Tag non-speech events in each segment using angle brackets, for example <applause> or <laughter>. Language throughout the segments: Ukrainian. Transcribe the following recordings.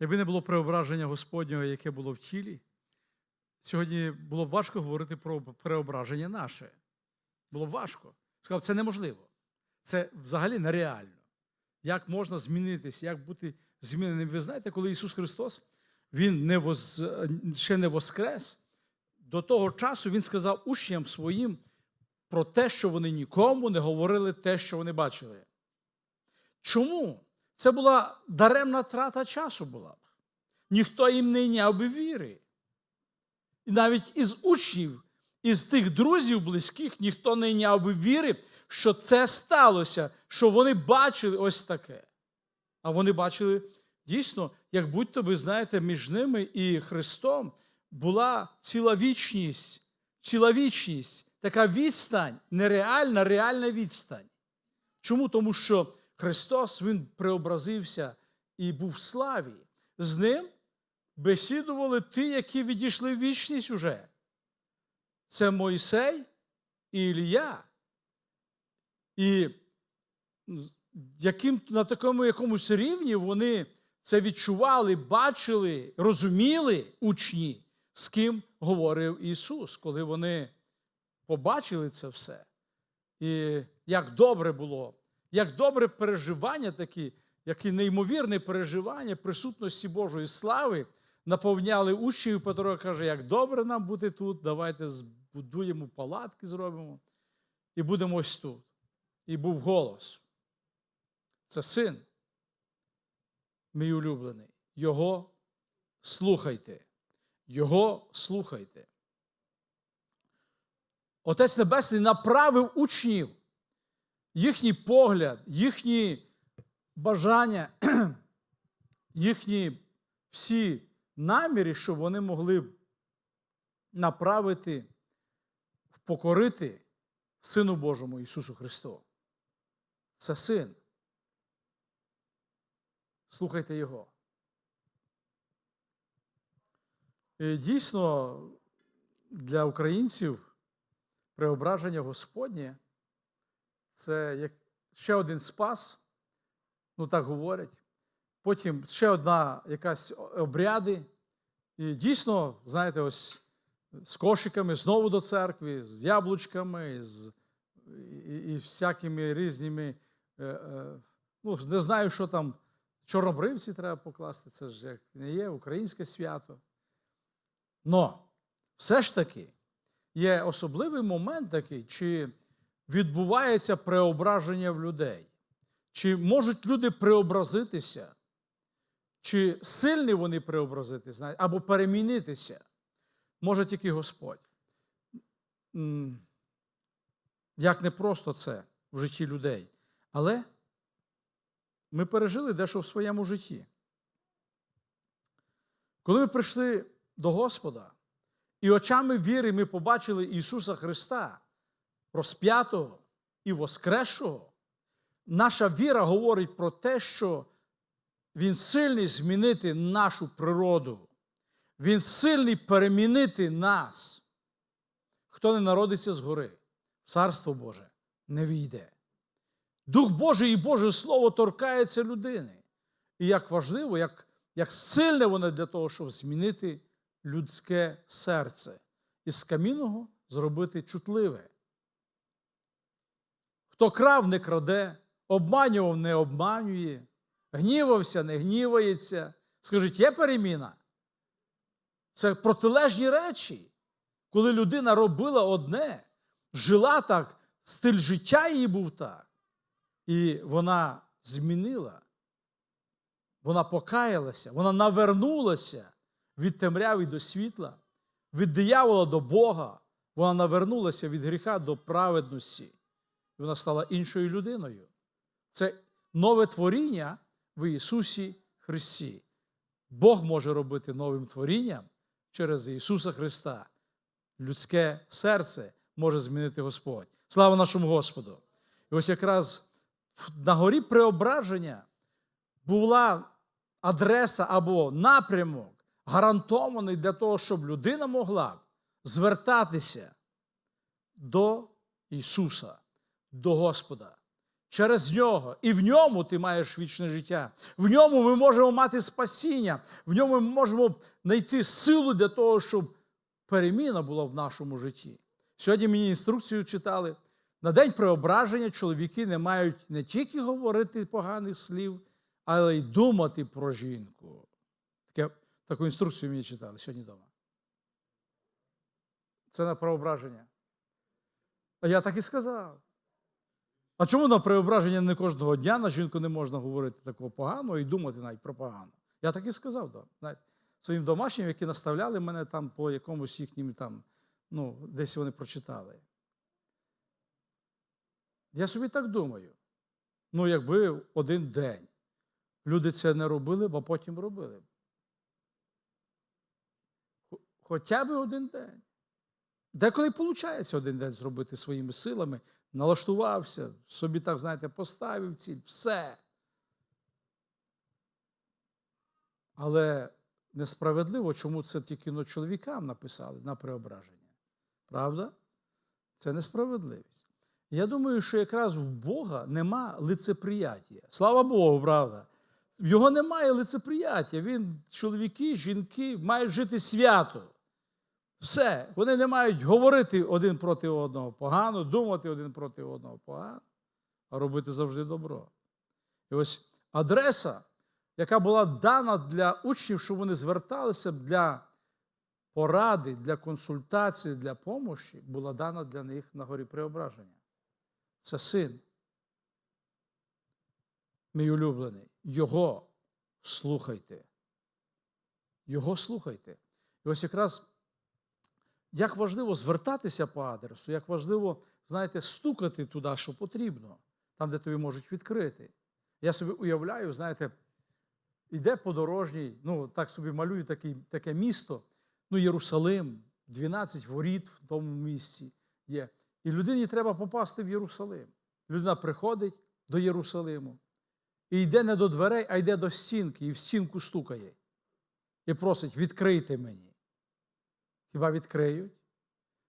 Якби не було преображення Господнього, яке було в тілі, сьогодні було б важко говорити про преображення наше. Було б важко. Сказав, це неможливо. Це взагалі нереально. Як можна змінитися, як бути зміненим? Ви знаєте, коли Ісус Христос Він не воз... ще не воскрес, до того часу Він сказав учням своїм про те, що вони нікому не говорили те, що вони бачили. Чому? Це була даремна трата часу була б. Ніхто їм не йняв би віри. І навіть із учнів, із тих друзів близьких, ніхто не йняв би віри, що це сталося, що вони бачили ось таке. А вони бачили дійсно, як будь-то ви знаєте, між ними і Христом була ціла вічність, ціла вічність, така відстань, нереальна, реальна відстань. Чому? Тому що Христос Він преобразився і був в славі. З ним бесідували ті, які відійшли в вічність уже. Це Мойсей і Ілія. І яким, на такому якомусь рівні вони це відчували, бачили, розуміли учні, з ким говорив Ісус, коли вони побачили це все. І як добре було, як добре переживання такі, які неймовірне переживання присутності Божої слави наповняли учнів, Петро каже, як добре нам бути тут, давайте збудуємо палатки, зробимо і будемо ось тут. І був голос. Це син, мій улюблений. Його слухайте. Його слухайте. Отець Небесний направив учнів, їхній погляд, їхні бажання, <clears throat> їхні всі наміри, щоб вони могли б направити, впокорити Сину Божому Ісусу Христу. Це син. Слухайте Його. І дійсно, для українців преображення Господнє це як ще один спас, ну так говорять. Потім ще одна якась обряди. І дійсно, знаєте, ось з кошиками знову до церкви, з яблучками, з, і, і всякими різними. Е, е, ну, не знаю, що там чорнобривці треба покласти, це ж як не є українське свято. Но все ж таки є особливий момент такий, чи відбувається преображення в людей, чи можуть люди преобразитися, чи сильні вони преобразитися, або перемінитися, може тільки Господь. Як не просто це в житті людей, але ми пережили дещо в своєму житті. Коли ми прийшли до Господа, і очами віри ми побачили Ісуса Христа, розп'ятого і воскресшого, наша віра говорить про те, що Він сильний змінити нашу природу. Він сильний перемінити нас. Хто не народиться згори, в Царство Боже не війде. Дух Божий і Боже Слово торкається людини. І як важливо, як, як сильне воно для того, щоб змінити людське серце і з камінного зробити чутливе. Хто крав, не краде, обманював, не обманює, гнівався, не гнівається. Скажіть, є переміна? Це протилежні речі, коли людина робила одне, жила так, стиль життя її був так. І вона змінила, вона покаялася, вона навернулася від темряви до світла, від диявола до Бога. Вона навернулася від гріха до праведності. І вона стала іншою людиною. Це нове творіння в Ісусі Христі. Бог може робити новим творінням через Ісуса Христа. Людське серце може змінити Господь. Слава нашому Господу! І ось якраз на горі преображення була адреса або напрямок, гарантований для того, щоб людина могла звертатися до Ісуса, до Господа. через нього. І в ньому ти маєш вічне життя. В ньому ми можемо мати спасіння, в ньому ми можемо знайти силу для того, щоб переміна була в нашому житті. Сьогодні мені інструкцію читали. На день преображення чоловіки не мають не тільки говорити поганих слів, але й думати про жінку. Таке, таку інструкцію мені читали сьогодні вдома. Це на преображення. А я так і сказав. А чому на преображення не кожного дня на жінку не можна говорити такого поганого і думати навіть про погано? Я так і сказав да, знаєте, своїм домашнім, які наставляли мене там по якомусь їхнім там, ну, десь вони прочитали. Я собі так думаю. Ну, якби один день люди це не робили, б, а потім робили. Хоча б один день. Деколи виходить один день зробити своїми силами, налаштувався, собі так, знаєте, поставив ціль, все. Але несправедливо, чому це тільки ну, чоловікам написали на преображення. Правда? Це несправедливість. Я думаю, що якраз в Бога нема лицеприяття. Слава Богу, правда. В його немає лицеприяття. Він, чоловіки, жінки мають жити свято. Все. Вони не мають говорити один проти одного погано, думати один проти одного погано, а робити завжди добро. І ось адреса, яка була дана для учнів, щоб вони зверталися для поради, для консультації, для помощі, була дана для них на горі преображення. Це син. Мій улюблений. Його слухайте. Його слухайте. І ось якраз як важливо звертатися по адресу, як важливо, знаєте, стукати туди, що потрібно, там, де тобі можуть відкрити. Я собі уявляю, знаєте, іде подорожній, ну так собі малюю такий, таке місто, ну, Єрусалим, 12 воріт в тому місці є. І людині треба попасти в Єрусалим. Людина приходить до Єрусалиму і йде не до дверей, а йде до стінки, і в стінку стукає. І просить: відкрийте мені. Хіба відкриють?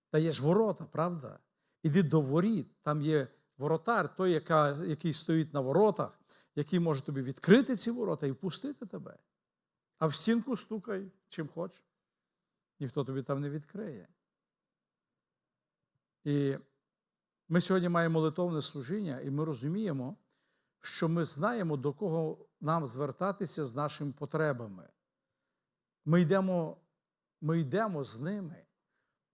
Та є ж ворота, правда? Іди до воріт, там є воротар, той, яка, який стоїть на воротах, який може тобі відкрити ці ворота і впустити тебе. А в стінку стукай чим хочеш. Ніхто тобі там не відкриє. І ми сьогодні маємо молитовне служіння, і ми розуміємо, що ми знаємо, до кого нам звертатися з нашими потребами. Ми йдемо, ми йдемо з ними.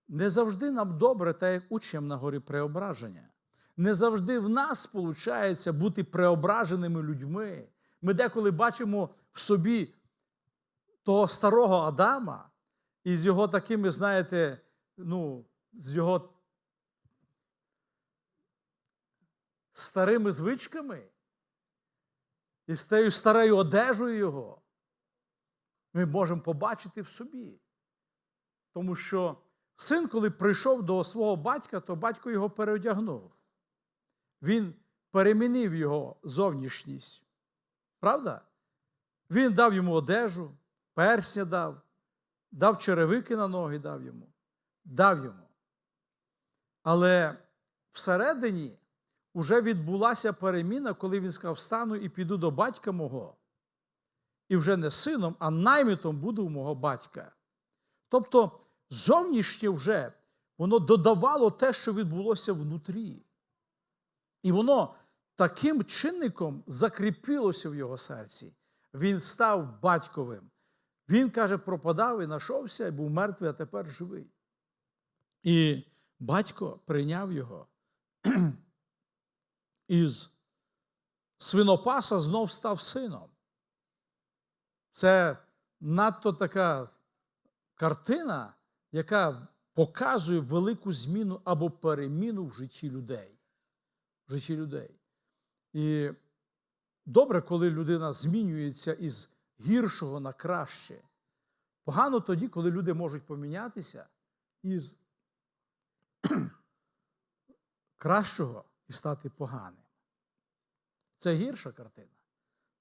Не завжди нам добре, так як учням на горі преображення. Не завжди в нас виходить бути преображеними людьми. Ми деколи бачимо в собі того старого Адама і з його такими, знаєте, ну, з його старими звичками і з тією старою одежею його. Ми можемо побачити в собі. Тому що син, коли прийшов до свого батька, то батько його переодягнув. Він перемінив його зовнішність. Правда? Він дав йому одежу, персня дав, дав черевики на ноги, дав йому, дав йому. Але всередині вже відбулася переміна, коли він сказав: встану і піду до батька мого. І вже не сином, а наймитом буду у мого батька. Тобто, зовнішнє вже воно додавало те, що відбулося внутрі. І воно таким чинником закріпилося в його серці. Він став батьковим. Він, каже, пропадав і знайшовся, і був мертвий, а тепер живий. І батько прийняв його. <clears throat> Із свинопаса знов став сином. Це надто така картина, яка показує велику зміну або переміну в житті людей. В житті людей. І добре, коли людина змінюється із гіршого на краще. Погано тоді, коли люди можуть помінятися із <clears throat> кращого і стати поганим. Це гірша картина.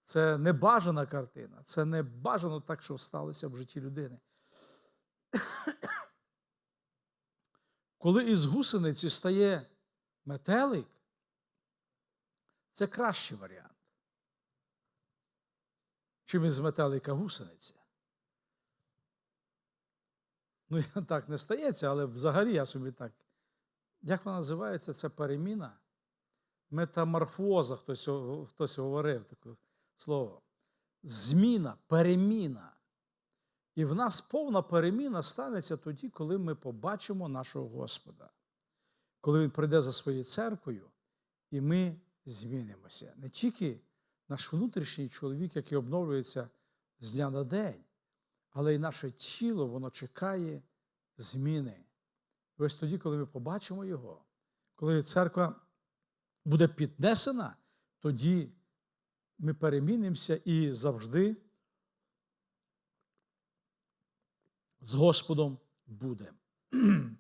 Це небажана картина. Це не бажано так, що сталося в житті людини. Коли із гусениці стає метелик, Це кращий варіант. Чим із метелика гусениця. Ну, так не стається, але взагалі я собі так. Як вона називається? Це переміна? Метаморфоза, хтось, хтось говорив таке слово. Зміна, переміна. І в нас повна переміна станеться тоді, коли ми побачимо нашого Господа, коли Він прийде за своєю церквою, і ми змінимося. Не тільки наш внутрішній чоловік, який обновлюється з дня на день, але й наше тіло, воно чекає зміни. І ось тоді, коли ми побачимо його, коли церква буде піднесена, тоді ми перемінимося і завжди з Господом будемо. <clears throat>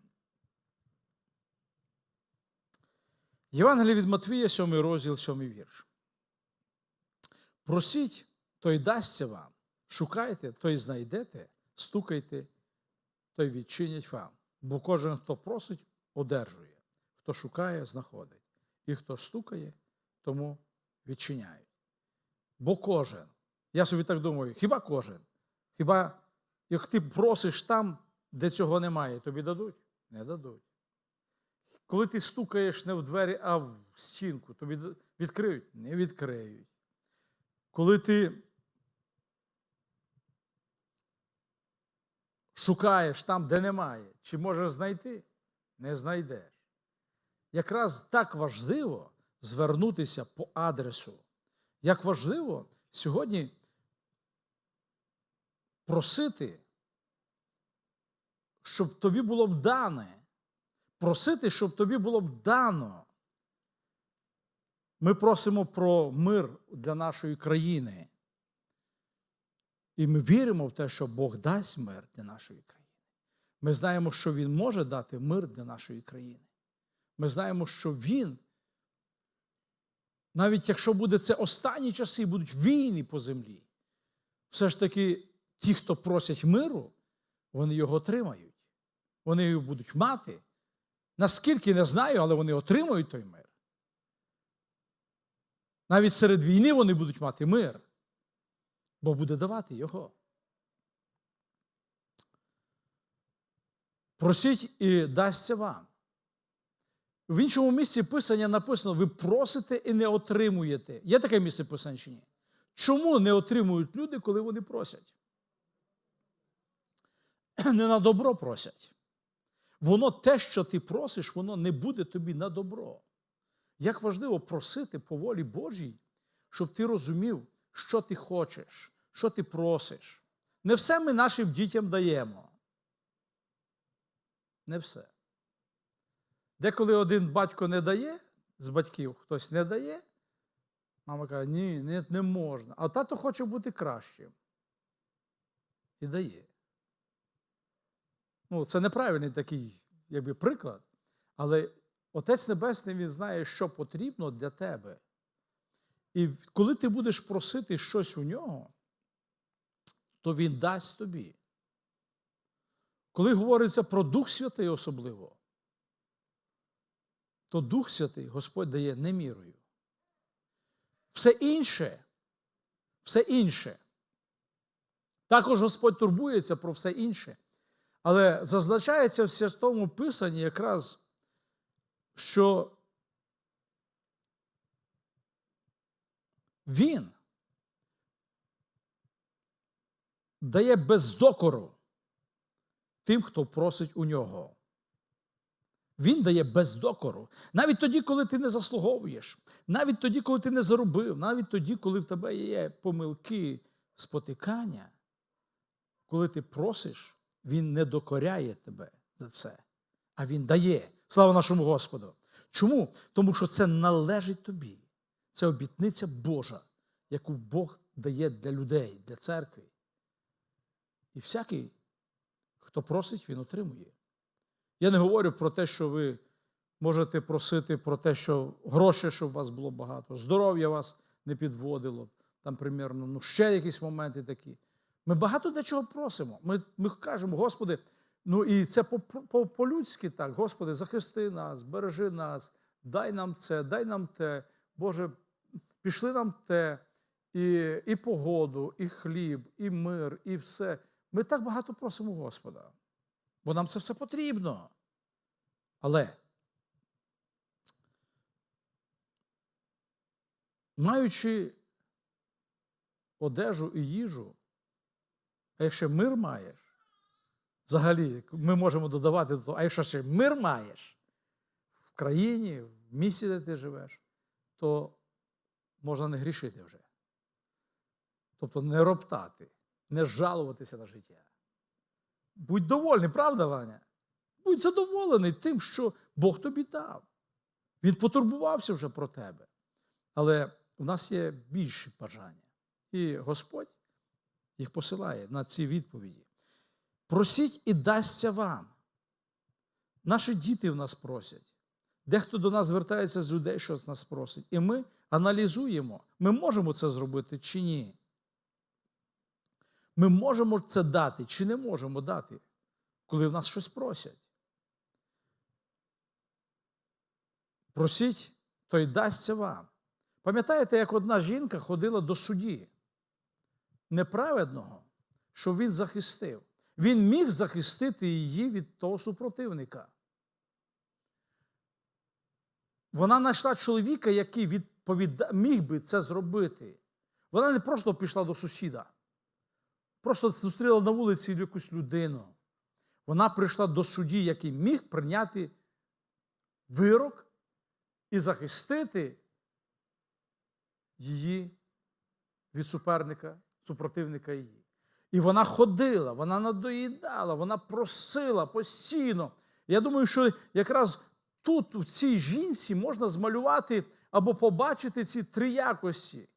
Євангеліє від Матвія, 7 розділ, 7 вірш. Просіть, то й дасться вам. Шукайте, то й знайдете, стукайте, то й відчинять вам. Бо кожен, хто просить, одержує, хто шукає, знаходить. І хто стукає, тому відчиняють. Бо кожен. Я собі так думаю, хіба кожен? Хіба як ти просиш там, де цього немає, тобі дадуть? Не дадуть. Коли ти стукаєш не в двері, а в стінку, тобі відкриють? Не відкриють. Коли ти шукаєш там, де немає, чи можеш знайти? Не знайдеш. Якраз так важливо звернутися по адресу. Як важливо сьогодні просити, щоб тобі було б дане. Просити, щоб тобі було б дано. Ми просимо про мир для нашої країни. І ми віримо в те, що Бог дасть мир для нашої країни. Ми знаємо, що Він може дати мир для нашої країни. Ми знаємо, що Він, навіть якщо буде це останні часи, будуть війни по землі, все ж таки ті, хто просять миру, вони його отримають. Вони його будуть мати. Наскільки не знаю, але вони отримують той мир. Навіть серед війни вони будуть мати мир, бо буде давати його. Просіть і дасться вам. В іншому місці писання написано: ви просите і не отримуєте. Є таке місце писання чи ні? Чому не отримують люди, коли вони просять? <clears throat> Не на добро просять. Воно те, що ти просиш, воно не буде тобі на добро. Як важливо просити по волі Божій, щоб ти розумів, що ти хочеш, що ти просиш. Не все ми нашим дітям даємо. Не все. Деколи один батько не дає з батьків, хтось не дає, мама каже, ні, не, можна. А тато хоче бути кращим. І дає. Ну, це неправильний такий якби, приклад, але Отець Небесний Він знає, що потрібно для тебе. І коли ти будеш просити щось у нього, то Він дасть тобі. Коли говориться про Дух Святий особливо, то Дух Святий Господь дає не мірою. Все інше, все інше. Також Господь турбується про все інше. Але зазначається в святому Писанні якраз, що Він дає без докору тим, хто просить у нього. Він дає без докору. Навіть тоді, коли ти не заслуговуєш, навіть тоді, коли ти не заробив, навіть тоді, коли в тебе є помилки, спотикання, коли ти просиш, він не докоряє тебе за це, а він дає. Слава нашому Господу. Чому? Тому що це належить тобі. Це обітниця Божа, яку Бог дає для людей, для церкви. І всякий, хто просить, він отримує. Я не говорю про те, що ви можете просити про те, що гроші, щоб у вас було багато, здоров'я вас не підводило, там примірно, ну ще якісь моменти такі. Ми багато для чого просимо. Ми, ми кажемо, Господи, ну і це по- по- по-людськи так, Господи, захисти нас, бережи нас, дай нам це, дай нам те. Боже, пішли нам те, і, і погоду, і хліб, і мир, і все. Ми так багато просимо Господа, бо нам це все потрібно. Але, маючи одежу і їжу, а якщо мир маєш, взагалі ми можемо додавати до того, а якщо ще мир маєш в країні, в місті, де ти живеш, то можна не грішити вже. Тобто не роптати, не жалуватися на життя. Будь довольний, правда, Ваня? Будь задоволений тим, що Бог тобі дав. Він потурбувався вже про тебе. Але в нас є більші бажання. І Господь їх посилає на ці відповіді. Просіть і дасться вам. Наші діти в нас просять. Дехто до нас звертається з людей, що нас просить. І ми аналізуємо, ми можемо це зробити чи ні. Ми можемо це дати чи не можемо дати, коли в нас щось просять. Просіть, то й дасться вам. Пам'ятаєте, як одна жінка ходила до судді неправедного, що він захистив. Він міг захистити її від того супротивника. Вона знайшла чоловіка, який відповіда... міг би це зробити. Вона не просто пішла до сусіда, просто зустріла на вулиці якусь людину. Вона прийшла до судді, який міг прийняти вирок і захистити її від суперника, супротивника її. І вона ходила, вона надоїдала, вона просила постійно. Я думаю, що якраз тут, у цій жінці, можна змалювати або побачити ці три якості.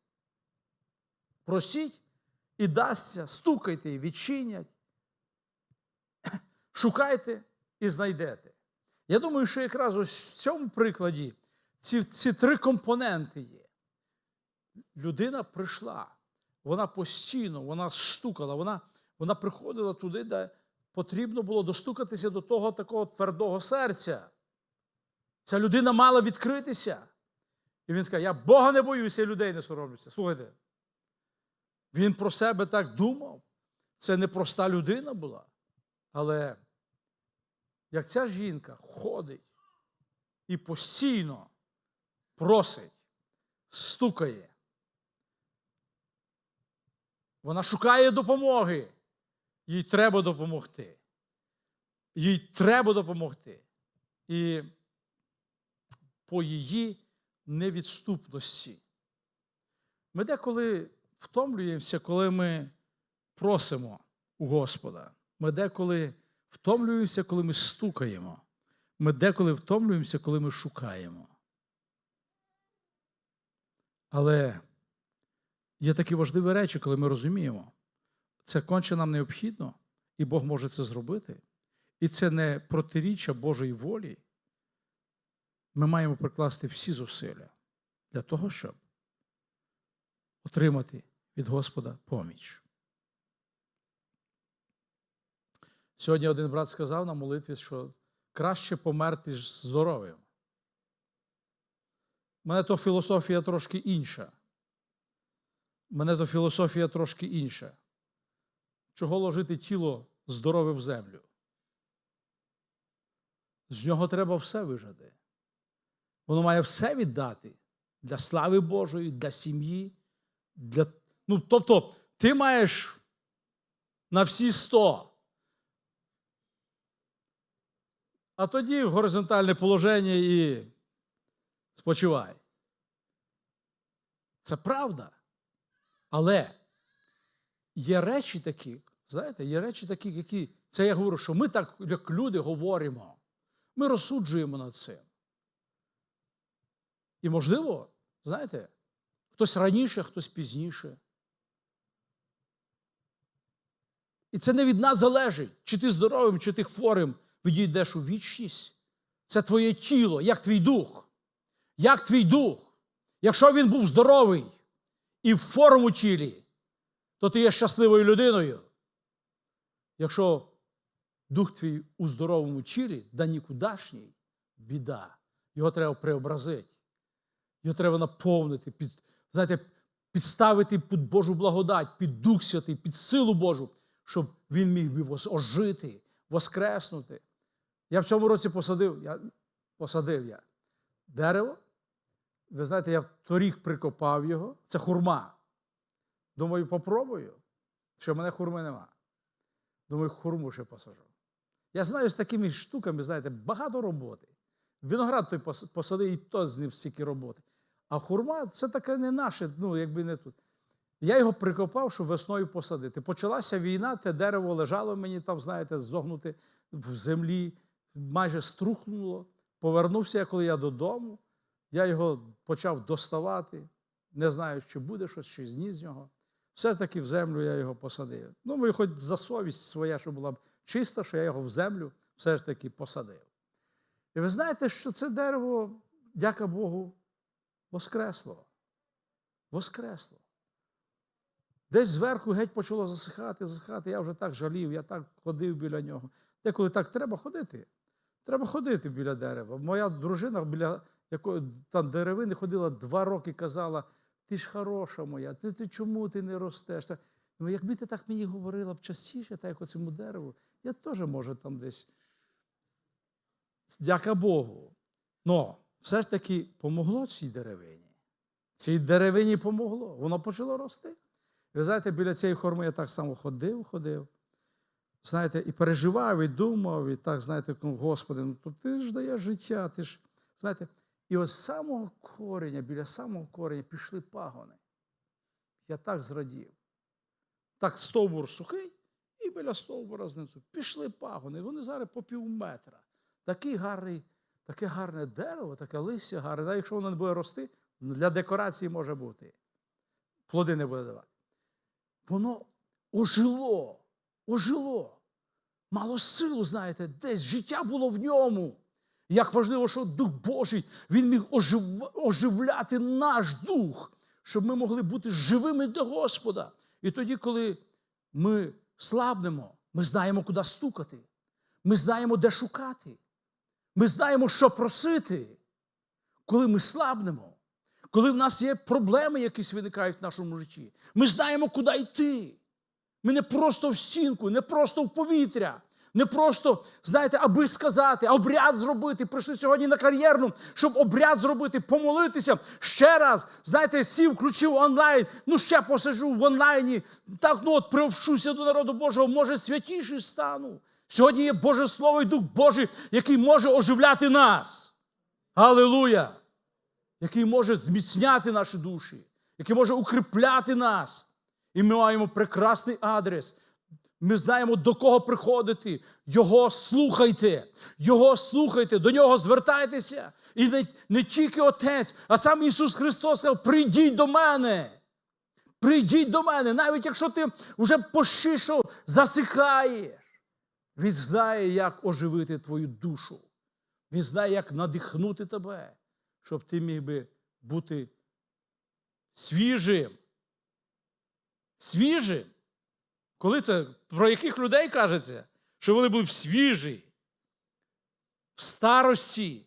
Просіть і дасться, стукайте і відчинять, <clears throat> шукайте і знайдете. Я думаю, що якраз ось в цьому прикладі ці, ці три компоненти є. Людина прийшла, вона постійно, вона стукала, вона, вона приходила туди, де потрібно було достукатися до того такого твердого серця. Ця людина мала відкритися. І він сказав: Я Бога не боюся, і людей не соромлюся. Слухайте. Він про себе так думав. Це не проста людина була. Але як ця жінка ходить і постійно просить, стукає, вона шукає допомоги. Їй треба допомогти. Їй треба допомогти. І по її невідступності. Ми деколи втомлюємося, коли ми просимо у Господа. Ми деколи втомлюємося, коли ми стукаємо. Ми деколи втомлюємося, коли ми шукаємо. Але є такі важливі речі, коли ми розуміємо, це конче нам необхідно, і Бог може це зробити. І це не протиріччя Божої волі. Ми маємо прикласти всі зусилля для того, щоб отримати від Господа поміч. Сьогодні один брат сказав на молитві, що краще померти здоровим. У мене то філософія трошки інша. Мене то філософія трошки інша. Чого ложити тіло здорове в землю? З нього треба все вижати. Воно має все віддати для слави Божої, для сім'ї. Для... Ну, Тобто, ти маєш на всі сто. А тоді в горизонтальне положення і спочивай. Це правда. Але є речі такі, знаєте, є речі такі, які. Це я говорю, що ми так, як люди, говоримо. Ми розсуджуємо над цим. І, можливо, знаєте, хтось раніше, хтось пізніше. І це не від нас залежить, чи ти здоровим, чи ти хворим відійдеш у вічність. Це твоє тіло, як твій дух. Як твій дух. Якщо він був здоровий і в форму тілі, то ти є щасливою людиною. Якщо дух твій у здоровому тілі, да нікудашній, біда, його треба преобразити. Його треба наповнити, під, знаєте, підставити під Божу благодать, під Дух Святий, під силу Божу, щоб він міг ожити, воскреснути. Я в цьому році посадив, я, посадив я дерево. Ви знаєте, я торік прикопав його. Це хурма. Думаю, попробую, що в мене хурми нема. Думаю, хурму ще посажу. Я знаю, з такими штуками, знаєте, багато роботи. Виноград той пос- посади, і то з ним стільки роботи. А хурма це таке не наше, ну, якби не тут. Я його прикопав, щоб весною посадити. Почалася війна, те дерево лежало мені там, знаєте, зогнуте в землі, майже струхнуло. Повернувся я, коли я додому. Я його почав доставати. Не знаю, чи буде щось, чи зніс з нього. Все-таки в землю я його посадив. Ну, мою хоч за совість своя, що була б чиста, що я його в землю все ж таки посадив. І ви знаєте, що це дерево, дяка Богу, воскресло. Воскресло. Десь зверху геть почало засихати, засихати. Я вже так жалів, я так ходив біля нього. Деколи так треба ходити. Треба ходити біля дерева. Моя дружина біля якої там деревини ходила два роки, казала: ти ж хороша моя, ти, ти чому ти не ростеш? Та- Ну, якби ти так мені говорила б частіше, так як оцьому дереву, я теж, може, там десь. Дяка Богу. Но все ж таки помогло цій деревині. Цій деревині помогло. Воно почало рости. Ви знаєте, біля цієї хорми я так само ходив, ходив. Знаєте, і переживав, і думав, і так, знаєте, ну, Господи, ну то ти ж даєш життя, ти ж. Знаєте, і ось з самого кореня, біля самого кореня пішли пагони. Я так зрадів. Так стовбур сухий, і біля стовбура знизу пішли пагони. Вони зараз по пів метра. Такий гарний, таке гарне дерево, таке листя гарне. Навіть якщо воно не буде рости, для декорації може бути. Плоди не буде давати. Воно ожило, ожило. Мало силу, знаєте, десь життя було в ньому. Як важливо, що Дух Божий він міг ожив- оживляти наш дух, щоб ми могли бути живими для Господа. І тоді, коли ми слабнемо, ми знаємо, куди стукати. Ми знаємо, де шукати. Ми знаємо, що просити. Коли ми слабнемо, коли в нас є проблеми, якісь виникають в нашому житті, ми знаємо, куди йти. Ми не просто в стінку, не просто в повітря, не просто, знаєте, аби сказати, обряд зробити. Прийшли сьогодні на кар'єрну, щоб обряд зробити, помолитися ще раз. Знаєте, сів, включив онлайн, ну ще посижу в онлайні. Так, ну от привчуся до народу Божого, може святіший стану. Сьогодні є Боже Слово і Дух Божий, який може оживляти нас. Алілуя! Який може зміцняти наші душі, який може укріпляти нас. І ми маємо прекрасний адрес. Ми знаємо, до кого приходити. Його слухайте, Його слухайте, до нього звертайтеся. І не, не тільки Отець, а сам Ісус Христос сказав: прийдіть до мене. Прийдіть до мене, навіть якщо ти вже пощишов, засихаєш. Він знає, як оживити твою душу. Він знає, як надихнути тебе, щоб ти міг би бути свіжим. Свіжим. Коли це про яких людей кажеться, що вони будуть свіжі, в старості,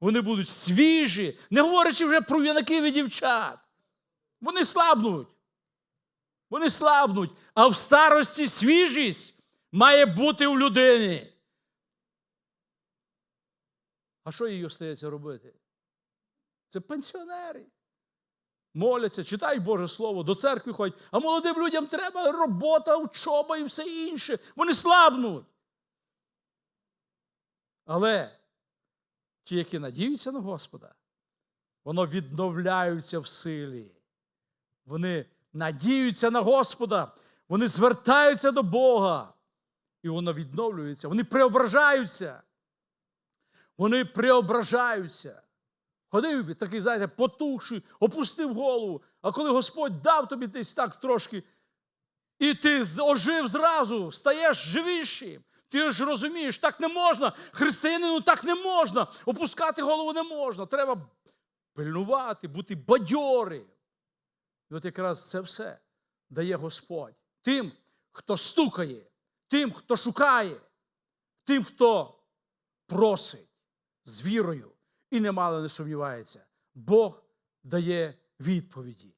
вони будуть свіжі, не говорячи вже про юнаків і дівчат. Вони слабнуть. Вони слабнуть, а в старості свіжість має бути у людини. А що їй остається робити? Це пенсіонери. Моляться, читають Боже Слово, до церкви ходять. А молодим людям треба робота, учоба і все інше. Вони слабнуть. Але ті, які надіються на Господа, воно відновляються в силі. Вони надіються на Господа, вони звертаються до Бога. І воно відновлюється. Вони преображаються. Вони преображаються. Ходив такий, знаєте, потухший, опустив голову. А коли Господь дав тобі десь так трошки, і ти ожив зразу, стаєш живішим. Ти ж розумієш, так не можна. Християнину так не можна. Опускати голову не можна. Треба пильнувати, бути бадьорим. І от якраз це все дає Господь тим, хто стукає, тим, хто шукає, тим, хто просить з вірою і немало не сумнівається. Бог дає відповіді.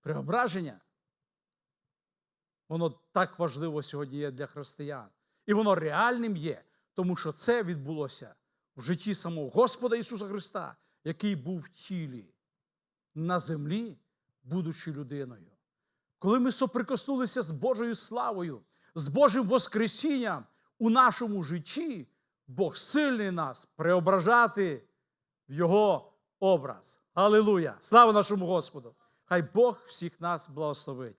Преображення. Воно так важливо сьогодні є для християн. І воно реальним є, тому що це відбулося в житті самого Господа Ісуса Христа, який був в тілі на землі, будучи людиною. Коли ми соприкоснулися з Божою славою, з Божим Воскресінням у нашому житті, Бог сильний нас преображати в Його образ. Алілуя! Слава нашому Господу! Хай Бог всіх нас благословить.